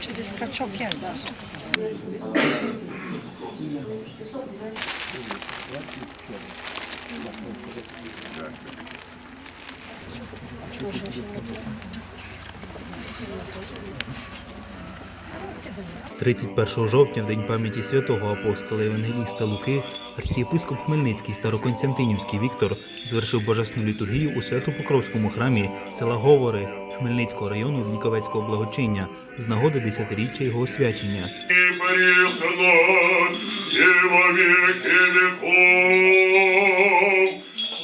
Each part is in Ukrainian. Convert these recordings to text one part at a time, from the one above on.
Czy to jest kaczokiem? Thank you. 31 жовтня, в день пам'яті святого апостола Євангеліста Луки, архієпископ Хмельницький Староконстантинівський Віктор звершив божественну літургію у Свято-Покровському храмі села Говори Хмельницького району Вніковецького благочиння з нагоди десятиріччя його освячення.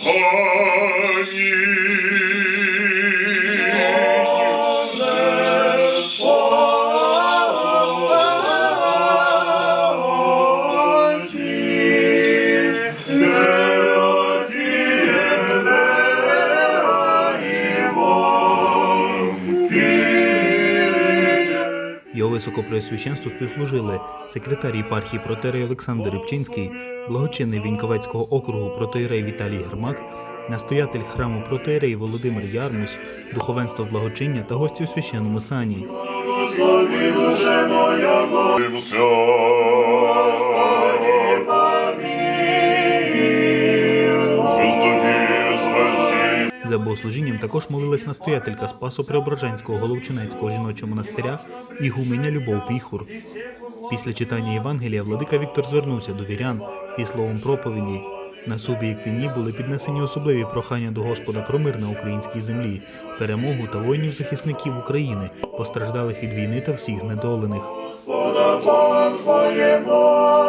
и Його високопреосвященству співслужили секретар єпархії протерей Олександр Рибчинський, благочинний Віньковецького округу протерей Віталій Гермак, настоятель храму протерей Володимир Ярмусь, духовенство благочиння та гості у священному сані. Богослужінням також молилась настоятелька Спасо-Преображенського Головчинецького жіночого монастиря Ігуменя Любов Піхур. Після читання Євангелія владика Віктор звернувся до вірян зі словом проповіді. На собі як були піднесені особливі прохання до Господа про мир на українській землі, перемогу та воїнів-захисників України, постраждалих від війни та всіх знедолених. Господа Бога своєго.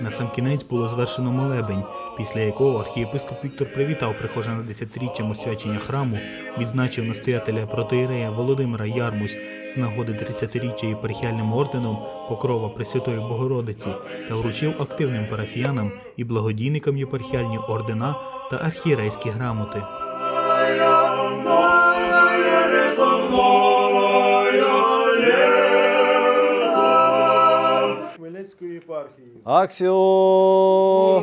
На сам кінець було звершено молебень, після якого архієпископ Віктор привітав прихожан з десятиріччям освячення храму, відзначив настоятеля протоїрея Володимира Ярмусь з нагоди 30-річчя єпархіальним орденом Покрова Пресвятої Богородиці та вручив активним парафіянам і благодійникам єпархіальні ордена та архієрейські грамоти. Єпархії. Аксіо!